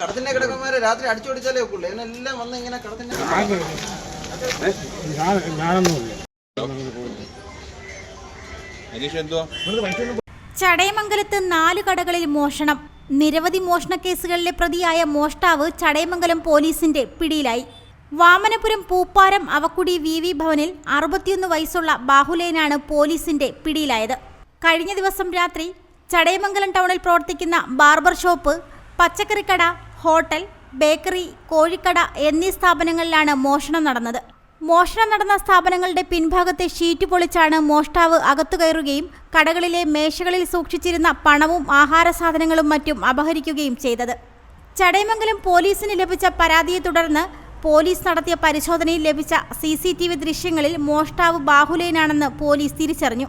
കടത്തിന്റെ കിടക്കന്മാരെ രാത്രി അടിച്ചോടിച്ചാലേ ഒക്കുള്ളൂ ഇതിനെല്ലാം വന്ന് ഇങ്ങനെ കടത്തിന്റെ ചടയമംഗലത്ത് നാല് കടകളിൽ മോഷണം നിരവധി മോഷണ കേസുകളിലെ പ്രതിയായ മോഷ്ടാവ് ചടയമംഗലം പോലീസിന്റെ പിടിയിലായി വാമനപുരം പൂപ്പാരം അവക്കുടി വി വി ഭവനിൽ അറുപത്തിയൊന്ന് വയസ്സുള്ള ബാഹുലേനാണ് പോലീസിന്റെ പിടിയിലായത് കഴിഞ്ഞ ദിവസം രാത്രി ചടയമംഗലം ടൗണിൽ പ്രവർത്തിക്കുന്ന ബാർബർ ഷോപ്പ് പച്ചക്കറിക്കട ഹോട്ടൽ ബേക്കറി കോഴിക്കട എന്നീ സ്ഥാപനങ്ങളിലാണ് മോഷണം നടന്നത്. മോഷണം നടന്ന സ്ഥാപനങ്ങളുടെ പിൻഭാഗത്തെ ഷീറ്റ് പൊളിച്ചാണ് മോഷ്ടാവ് അകത്തു കയറുകയും കടകളിലെ മേശകളിൽ സൂക്ഷിച്ചിരുന്ന പണവും ആഹാര സാധനങ്ങളും മറ്റും അപഹരിക്കുകയും ചെയ്തത്. ചടയമംഗലം പോലീസിന് ലഭിച്ച പരാതിയെ തുടർന്ന് പോലീസ് നടത്തിയ പരിശോധനയിൽ ലഭിച്ച സി സി ടി വി ദൃശ്യങ്ങളിൽ മോഷ്ടാവ് ബാഹുലേനാണെന്ന് പോലീസ് തിരിച്ചറിഞ്ഞു.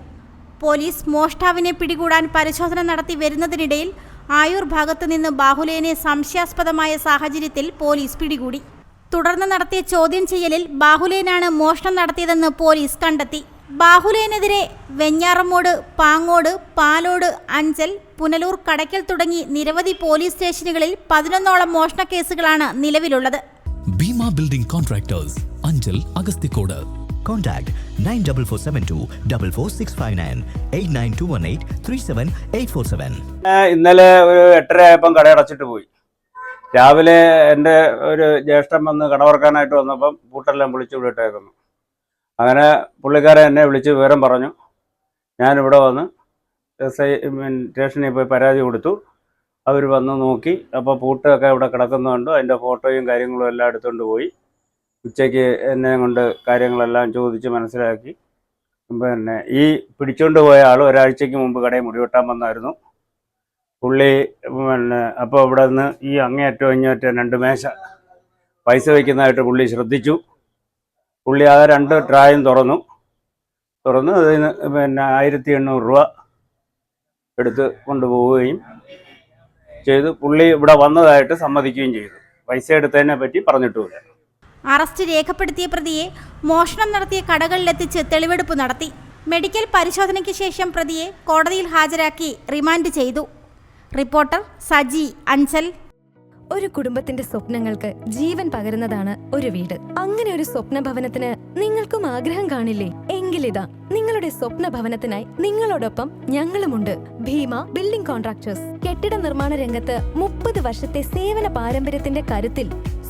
പോലീസ് മോഷ്ടാവിനെ പിടികൂടാൻ പരിശോധന നടത്തി വരുന്നതിനിടയിൽ ആയൂർ ഭാഗത്തു നിന്ന് ബാഹുലേനെ സംശയാസ്പദമായ സാഹചര്യത്തിൽ പോലീസ് പിടികൂടി. തുടർന്ന് നടത്തിയ ചോദ്യം ചെയ്യലിൽ ബാഹുലേനാണ് മോഷണം നടത്തിയതെന്ന് പോലീസ് കണ്ടെത്തി. ബാഹുലേനെതിരെ വെഞ്ഞാറമ്മോട് പാങ്ങോട് പാലോട് അഞ്ചൽ പുനലൂർ കടയ്ക്കൽ തുടങ്ങി നിരവധി പോലീസ് സ്റ്റേഷനുകളിൽ പതിനൊന്നോളം മോഷണ കേസുകളാണ് നിലവിലുള്ളത് building contractors Anchal Agasthikode Contact 94472 44659 89218 37847. Seven ഇന്നലെ ഒരു എട്ടര ആയപ്പം കട അടച്ചിട്ട് പോയി. രാവിലെ എന്റെ ഒരു ജ്യേഷ്ഠൻ വന്ന് കട തുറക്കാനായിട്ട് വന്നപ്പം പൂട്ടെല്ലാം വിളിച്ചു വിട്ടേക്കുന്നു അങ്ങനെ പുള്ളിക്കാരൻ എന്നെ വിളിച്ച് വിവരം പറഞ്ഞു. ഞാനിവിടെ വന്ന് എസ് ഐ സ്റ്റേഷനിൽ പോയി പരാതി കൊടുത്തു. അവർ വന്ന് നോക്കി. അപ്പോൾ പൂട്ടൊക്കെ ഇവിടെ കിടക്കുന്നുണ്ട്. അതിന്റെ ഫോട്ടോയും കാര്യങ്ങളും എല്ലാം എടുത്തുകൊണ്ട് പോയി. ഉച്ചയ്ക്ക് എന്നെ കൊണ്ട് കാര്യങ്ങളെല്ലാം ചോദിച്ച് മനസ്സിലാക്കി. പിന്നെ ഈ പിടിച്ചുകൊണ്ട് പോയ ആൾ ഒരാഴ്ചയ്ക്ക് മുമ്പ് കടയിൽ മുടിവെട്ടാൻ വന്നായിരുന്നു. പുള്ളി പിന്നെ അപ്പോൾ ഇവിടെ നിന്ന് ഈ അങ്ങേയറ്റം ഇങ്ങേറ്റം രണ്ട് മേശ പൈസ വയ്ക്കുന്നതായിട്ട് പുള്ളി ശ്രദ്ധിച്ചു. പുള്ളി ആ രണ്ട് ട്രായും തുറന്നു. തുറന്ന് അതിന് പിന്നെ ആയിരത്തി എണ്ണൂറ് രൂപ എടുത്ത് കൊണ്ടുപോവുകയും ചെയ്തു. പുള്ളി ഇവിടെ വന്നതായിട്ട് സമ്മതിക്കുകയും ചെയ്തു. പൈസ എടുത്തതിനെ പറ്റി പറഞ്ഞിട്ടുമില്ല. അറസ്റ്റ് രേഖപ്പെടുത്തിയ പ്രതിയെ മോഷണം നടത്തിയ കടകളിലെത്തിച്ച് തെളിവെടുപ്പ് നടത്തി. മെഡിക്കൽ പരിശോധനയ്ക്ക് ശേഷം പ്രതിയെ കോടതിയിൽ ഹാജരാക്കി റിമാൻഡ് ചെയ്തു. റിപ്പോർട്ടർ സജി അഞ്ചൽ. ഒരു കുടുംബത്തിന്റെ സ്വപ്നങ്ങൾക്ക് ജീവൻ പകരുന്നതാണ് ഒരു വീട്. അങ്ങനെ ഒരു സ്വപ്ന ഭവനത്തിന് നിങ്ങൾക്കും ആഗ്രഹം കാണില്ലേ? എങ്കിലിതാ നിങ്ങളുടെ സ്വപ്ന ഭവനത്തിനായി നിങ്ങളോടൊപ്പം ഞങ്ങളുമുണ്ട്. Bhima building contractors. കെട്ടിട നിർമ്മാണ രംഗത്ത് മുപ്പത് വർഷത്തെ സേവന പാരമ്പര്യത്തിന്റെ കരുത്തിൽ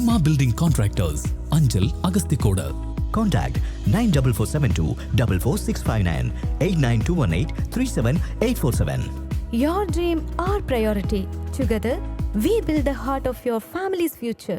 Bhima building contractors Anchal Agasthikode Contact 94472 44659 89218 37847. Your dream, our priority. Together, we build the heart of your family's future.